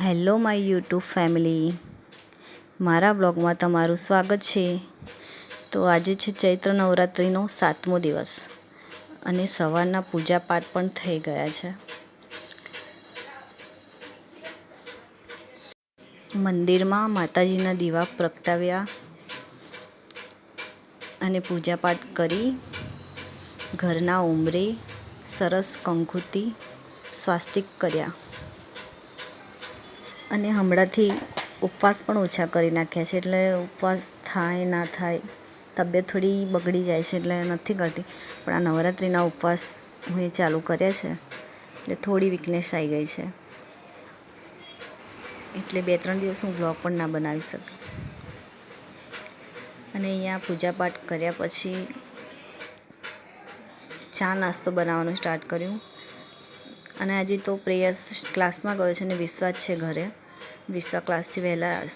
Hello my YouTube family. મારા બ્લોગમાં તમારું સ્વાગત છે. તો આજે છે ચૈત્ર નવરાત્રિનો સાતમો દિવસ અને સવારના પૂજાપાઠ પણ થઈ ગયા છે. મંદિરમાં માતાજીના દીવા પ્રગટાવ્યા અને પૂજાપાઠ કરી. ઘરના ઉમરે, સરસ કંકુતિ, સ્વાસ્તિક કર્યા. અને હમણાંથી ઉપવાસ પણ ઓછા કરી નાખ્યા છે, એટલે ઉપવાસ થાય, ના થાય, તબિયત થોડી બગડી જાય છે, એટલે નથી કરતી. પણ આ નવરાત્રિના ઉપવાસ હું એ ચાલુ કર્યા છે, એટલે થોડી વીકનેસ આવી ગઈ છે. એટલે બે ત્રણ દિવસ હું બ્લોગ પણ ના બનાવી શકી. અને અહીંયા પૂજાપાઠ કર્યા પછી ચા નાસ્તો બનાવવાનું સ્ટાર્ટ કર્યું. અને આજે તો પ્રેયર્સ ક્લાસમાં ગયો છે અને વિશ્વાસ છે ઘરે. વિશ્વા ક્લાસથી વહેલા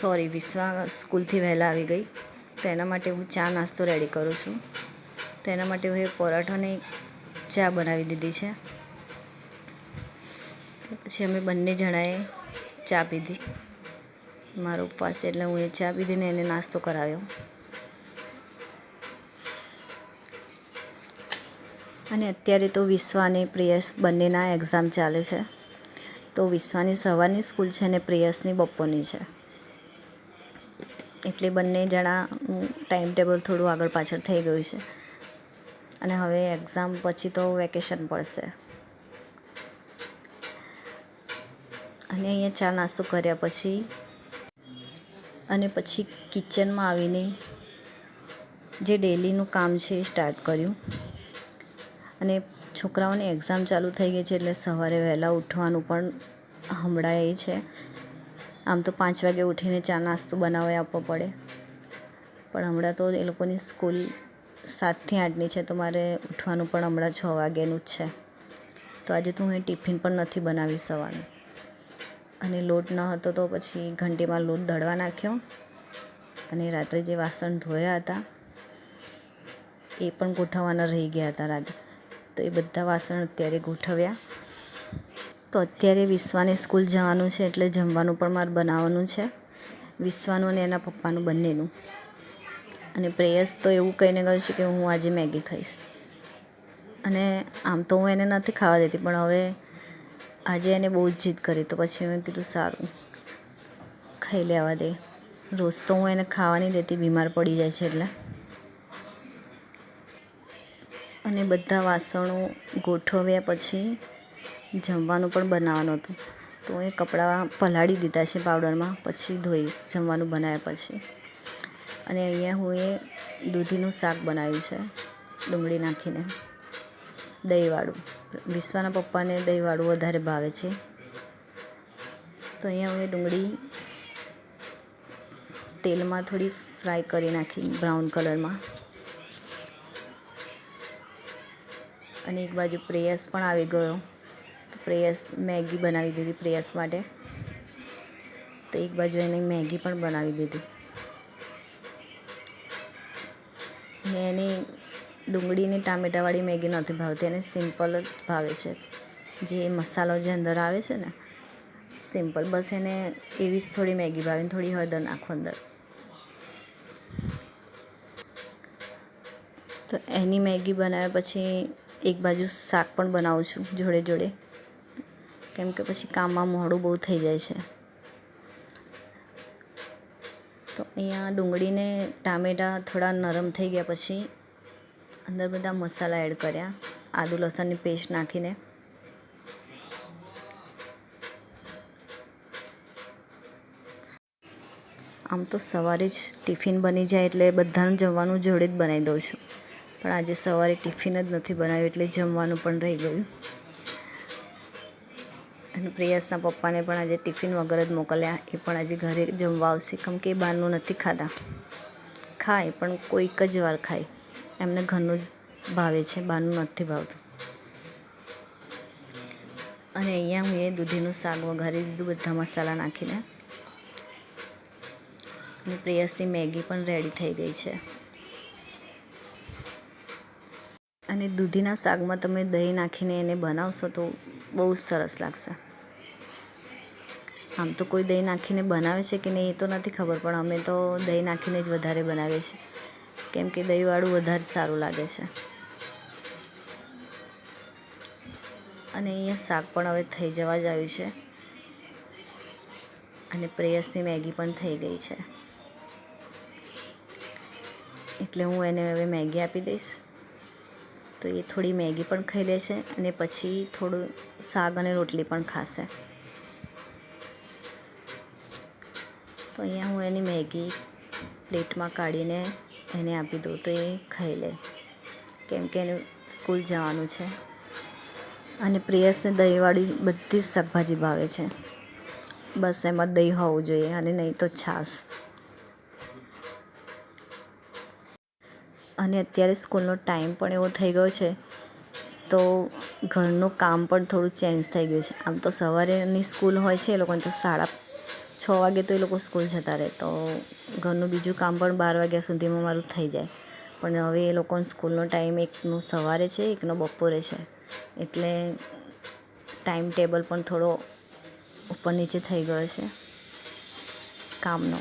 સોરી, વિશ્વા સ્કૂલથી વહેલા આવી ગઈ. તો એના માટે હું ચા નાસ્તો રેડી કરું છું. તો એના માટે હું એ પરાઠાને ચા બનાવી દીધી છે. પછી અમે બંને જણાએ ચા પીધી. મારો ઉપવાસ એટલે હું એ ચા પીધીને એને નાસ્તો કરાવ્યો. અને અત્યારે તો વિશ્વા અને પ્રિયસ બંનેના એક્ઝામ ચાલે છે. તો વિશ્વાની સવારની સ્કૂલ છે અને પ્રેયસની બપોરની છે. એટલે બંને જણા ટાઈમ ટેબલ થોડું આગળ પાછળ થઈ ગયું છે. અને હવે એક્ઝામ પછી તો વેકેશન પડશે. અને અહીંયા ચા નાસ્તો કર્યા પછી અને પછી કિચનમાં આવીને જે ડેલીનું કામ છે એ સ્ટાર્ટ કર્યું. અને છોકરાઓની એક્ઝામ ચાલુ થઈ ગઈ છે એટલે સવારે વહેલા ઉઠવાનું પણ હમણાં એ છે. આમ તો પાંચ વાગે ઉઠીને ચા નાસ્તો બનાવી આપવો પડે. પણ હમણાં તો એ લોકોની સ્કૂલ સાતથી આઠની છે તો મારે ઉઠવાનું પણ હમણાં છ વાગ્યાનું જ છે. તો આજે તો હું ટિફિન પણ નથી બનાવી સવારનું. અને લોટ ન હતો તો પછી ઘંટીમાં લોટ દળવા નાખ્યો. અને રાત્રે જે વાસણ ધોયા હતા, એ પણ ગોઠવવાના રહી ગયા હતા રાત્રે. તો એ બધા વાસણ અત્યારે ગોઠવ્યા. તો અત્યારે વિશ્વાને સ્કૂલ જવાનું છે એટલે જમવાનું પણ મારે બનાવવાનું છે. વિશ્વાનું અને એના પપ્પાનું બંનેનું. અને પ્રેયસ તો એવું કહીને ગયું છે કે હું આજે મેગી ખાઈશ. અને આમ તો હું એને નથી ખાવા દેતી, પણ હવે આજે એને બહુ જ જીદ કરી. તો પછી મેં કીધું, સારું, ખાઈ લેવા દે. રોજ તો હું એને ખાવા નહીં દેતી, બીમાર પડી જાય છે એટલે. અને બધા વાસણો ગોઠવ્યા પછી જમવાનું પણ બનાવવાનું હતું. તો એ કપડાં પલાળી દીધા છે પાવડરમાં, પછી ધોઈશ જમવાનું બનાવ્યા પછી. અને અહીંયા હું એ દૂધીનું શાક બનાવ્યું છે, ડુંગળી નાખીને. દહીંવાળું. વિશ્વાના પપ્પાને દહીંવાળું વધારે ભાવે છે. તો અહીંયા હું એ ડુંગળી તેલમાં થોડી ફ્રાય કરી નાખી, બ્રાઉન કલરમાં. અને એક બાજુ પ્રેયસ પણ આવી ગયો. તો પ્રેયસ મેગી બનાવી દીધી પ્રેયસ માટે. તો એક બાજુ એને મેગી પણ બનાવી દીધી. ને એની ડુંગળીની ટામેટાવાળી મેગી નથી ભાવતી, એને સિમ્પલ જ ભાવે છે. જે મસાલો જે અંદર આવે છે ને, સિમ્પલ. બસ એને એવી જ થોડી મેગી ભાવે, થોડી હળદર નાખો અંદર. તો એની મેગી બનાવ્યા પછી એક બાજુ શાક પણ બનાવું છું જોડે જોડે. કેમ કે પછી કામમાં મોડું બહુ થઈ જાય છે. તો અહીંયા ડુંગળીને ટામેટાં થોડા નરમ થઈ ગયા પછી અંદર બધા મસાલા એડ કર્યા. આદુ લસણની પેસ્ટ નાખીને. આમ તો સવારે જ ટિફિન બની જાય એટલે બધાનું જમવાનું જોડે જ બનાવી દઉં છું. પણ આજે સવારે ટિફિન જ નથી બનાવ્યું એટલે જમવાનું પણ રહી ગયું. અને પ્રિયાસના પપ્પાને પણ આજે ટિફિન વગર જ મોકલ્યા. એ પણ આજે ઘરે જમવા આવશે. કેમ કે એ બહારનું નથી ખાતા. ખાય, પણ કોઈક જ વાર ખાય. એમને ઘરનું જ ભાવે છે. બહારનું નથી ભાવતું. અને અહીંયા હું એ દૂધીનું શાક વઘારી દીધું. બધા મસાલા નાખીને. અને પ્રેયસની મેગી પણ રેડી થઈ ગઈ છે. અને દૂધીના શાકમાં તમે દહીં નાખીને એને બનાવશો તો બહુ જ સરસ લાગશે. આમ તો કોઈ દહીં નાખીને બનાવે છે કે નહીં એ તો નથી ખબર, પણ અમે તો દહીં નાખીને જ વધારે બનાવીએ છીએ. કેમ કે દહીંવાળું વધારે સારું લાગે છે. અને અહીંયા શાક પણ હવે થઈ જવા જ આવ્યું છે. અને પ્રેયસની મેગી પણ થઈ ગઈ છે. એટલે હું એને હવે મેગી આપી દઈશ. તો એ થોડી મેગી પણ ખાઈ લે છે અને પછી થોડું શાક અને રોટલી પણ ખાશે. તો અહીંયા હું એની મેગી પ્લેટમાં કાઢીને એને આપી દઉં તો એ ખાઈ લે. કેમ કે એને સ્કૂલ જવાનું છે અને પ્રિયસને દહીંવાળી બધી જ શાકભાજી ભાવે છે. બસ એમાં દહીં હોવું જોઈએ અને નહીં તો છાશ. અને અત્યારે સ્કૂલનો ટાઈમ પણ એવો થઈ ગયો છે, તો ઘરનું કામ પણ થોડું ચેન્જ થઈ ગયું છે. આમ તો સવારેની સ્કૂલ હોય છે એ લોકોને તો સાડા છ વાગે તો એ લોકો સ્કૂલ જતા રહે, તો ઘરનું બીજું કામ પણ બાર વાગ્યા સુધીમાં મારું થઈ જાય. પણ હવે એ લોકોને સ્કૂલનો ટાઈમ એકનો સવારે છે, એકનો બપોરે છે, એટલે ટાઈમ ટેબલ પણ થોડો ઉપર નીચે થઈ ગયો છે કામનો.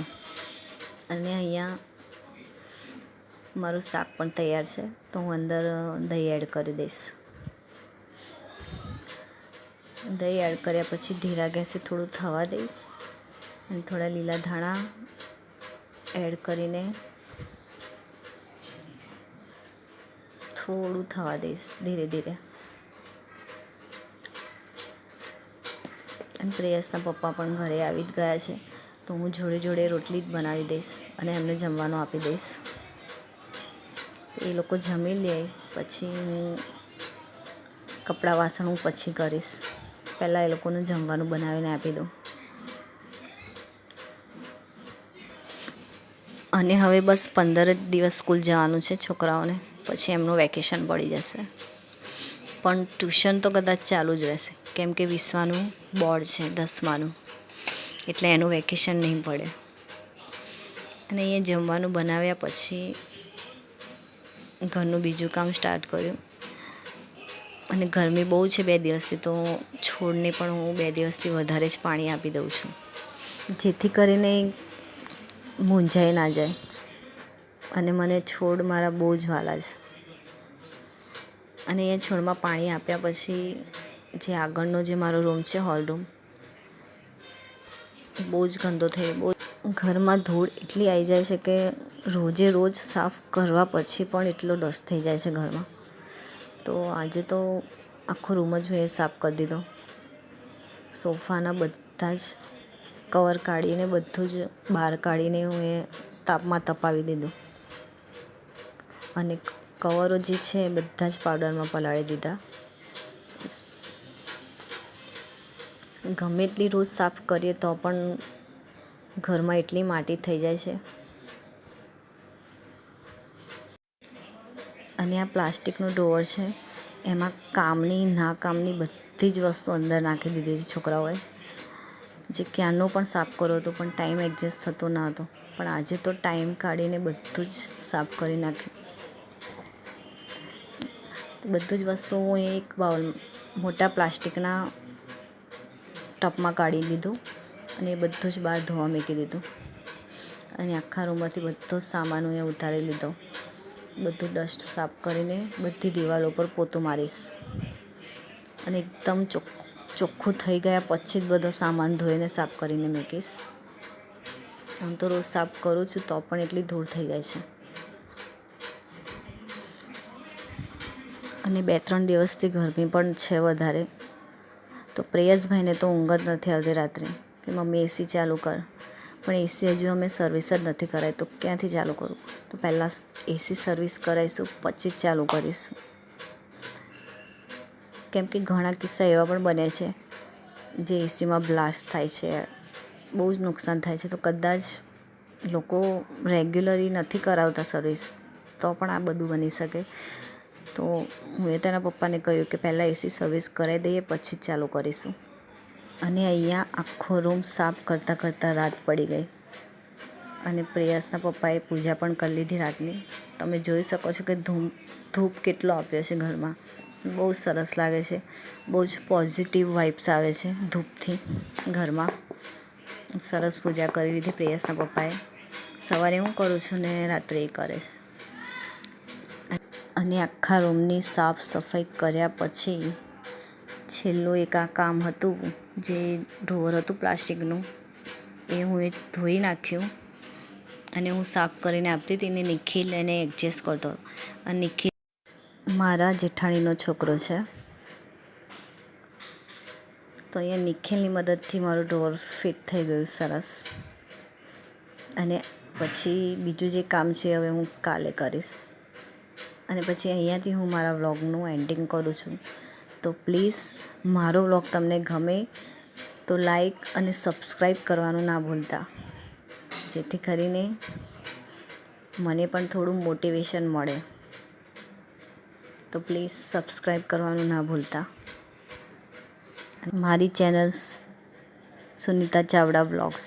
અને અહીંયા મારું શાક પણ તૈયાર છે, તો હું અંદર દહીં એડ કરી દઈશ. દહીં એડ કર્યા પછી ધીરા ગેસે થોડું થવા દઈશ અને થોડા લીલા ધાણા એડ કરીને થોડું થવા દઈશ ધીરે ધીરે. અને પ્રેયસના પપ્પા પણ ઘરે આવી જ ગયા છે, તો હું જોડે જોડે રોટલી જ બનાવી દઈશ અને એમને જમવાનું આપી દઈશ. એ લોકો જમી લે, પછી હું કપડાં વાસણ હું પછી કરીશ. પહેલાં એ લોકોને જમવાનું બનાવીને આપી દઉં. અને હવે બસ પંદર જ દિવસ સ્કૂલ જવાનું છે છોકરાઓને, પછી એમનું વેકેશન પડી જશે. પણ ટ્યુશન તો કદાચ ચાલુ જ રહેશે, કેમ કે વિશ્વાનું બોર્ડ છે, દસમાનું. એટલે એનું વેકેશન નહીં પડે. અને અહીંયા જમવાનું બનાવ્યા પછી ઘરનું બીજું કામ સ્ટાર્ટ કર્યું. અને ગરમી બહુ છે બે દિવસથી, તો છોડને પણ હું બે દિવસથી વધારે જ પાણી આપી દઉં છું. જેથી કરીને મૂંઝાઈ ના જાય. અને મને છોડ મારા બહુ જ વાલા છે. અને એ છોડમાં પાણી આપ્યા પછી જે આગળનો જે મારો રૂમ છે હોલ રૂમ બહુ જ ગંદો થઈ બહુ ઘરમાં ધૂળ એટલી આવી જાય છે કે રોજે રોજ સાફ કરવા પછી પણ એટલો ડસ્ટ થઈ જાય છે ઘરમાં. તો આજે તો આખો રૂમ જ મેં સાફ કરી દીધો. સોફાના બધા જ કવર કાઢીને બધું જ બહાર કાઢીને હું એ તાપમાં તપાવી દીધું. અને કવરો જે છે એ બધા જ પાવડરમાં પલાળી દીધા. ગમે એટલી રોજ સાફ કરીએ તો પણ ઘરમાં એટલી માટી થઈ જાય છે. અને આ પ્લાસ્ટિકનો ડોર છે, એમાં કામની, ના કામની બધી જ વસ્તુ અંદર નાખી દીધી છે છોકરાઓએ. જે ક્યાંનો પણ સાફ કર્યો હતો પણ ટાઈમ એડજસ્ટ થતો ન હતો. પણ આજે તો ટાઈમ કાઢીને બધું જ સાફ કરી નાખ્યું. બધું જ વસ્તુ હું એક બાઉલ, મોટા પ્લાસ્ટિકના ટપમાં કાઢી લીધું અને એ બધું જ બહાર ધોવા મૂકી દીધું. અને આખા રૂમમાંથી બધો જ સામાન હું ઉતારી લીધો. બધું ડસ્ટ સાફ કરીને બધી દિવાલો પર પોતું મારીશ. અને એકદમ ચોખ્ખું થઈ ગયા પછી જ બધો સામાન ધોઈને સાફ કરીને મૂકીશ. આમ તો રોજ સાફ કરું છું તો પણ એટલી ધૂળ થઈ જાય છે. અને બે ત્રણ દિવસથી ગરમી પણ છે વધારે. તો પ્રેયસભાઈને તો ઊંઘ જ નથી આવતી રાત્રે કે મમ્મી એસી ચાલુ કર. પણ એસી હજુ અમે સર્વિસ જ નથી કરાવી તો ક્યાંથી ચાલુ કરું? તો પહેલાં એસી સર્વિસ કરાવીશું પછી જ ચાલુ કરીશું. કેમ કે ઘણા કિસ્સા એવા પણ બને છે, જે એસીમાં બ્લાસ્ટ થાય છે, બહુ જ નુકસાન થાય છે. તો કદાચ લોકો રેગ્યુલરી નથી કરાવતા સર્વિસ તો પણ આ બધું બની શકે. તો એ તેના પપ્પાને કહ્યું કે પહેલાં એસી સર્વિસ કરાવી દઈએ, પછી જ ચાલુ કરીશું. અને અહીંયા આખો રૂમ સાફ કરતાં કરતાં રાત પડી ગઈ. અને પ્રિયાસના પપ્પાએ પૂજા પણ કરી લીધી રાતની. તમે જોઈ શકો છો કે ધૂમ, ધૂપ કેટલો આપ્યો છે ઘરમાં. બહુ સરસ લાગે છે. બહુ જ પોઝિટિવ વાઇબ્સ આવે છે ધૂપથી ઘરમાં. સરસ પૂજા કરી લીધી પ્રેયસના પપ્પાએ. સવારે હું કરું છું ને રાત્રે એ કરે છે. અને આખા રૂમની સાફ સફાઈ કર્યા પછી છેલ્લું એક આ કામ હતું, જે ઢોર હતું પ્લાસ્ટિકનું, એ હું એ ધોઈ નાખ્યું અને હું સાફ કરીને આપતી હતી ને નિખિલ એને એડજસ્ટ કરતો. અને નિખિલ મારા જેઠાણીનો છોકરો છે. તો અહીંયા નિખિલની મદદથી મારું ઢોર ફિટ થઈ ગયું સરસ. અને પછી બીજું જે કામ છે, હવે હું કાલે કરીશ. અને પછી અહીંયાથી હું મારા વ્લોગનું એન્ડિંગ કરું છું. તો પ્લીઝ મારો વ્લોગ તમને ગમે તો લાઈક અને સબસ્ક્રાઈબ કરવાનું ના ભૂલતા. જેથી કરીને મને પણ થોડું મોટિવેશન મળે. તો પ્લીઝ સબસ્ક્રાઈબ કરવાનું ના ભૂલતા. મારી ચેનલ સુનિતા ચાવડા બ્લોગ્સ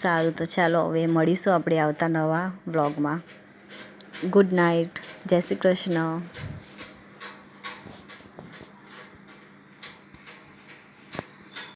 સારું, તો ચાલો હવે મળીશું આપણે આવતા નવા વ્લોગમાં. ગુડ નાઇટ જય શ્રી કૃષ્ણ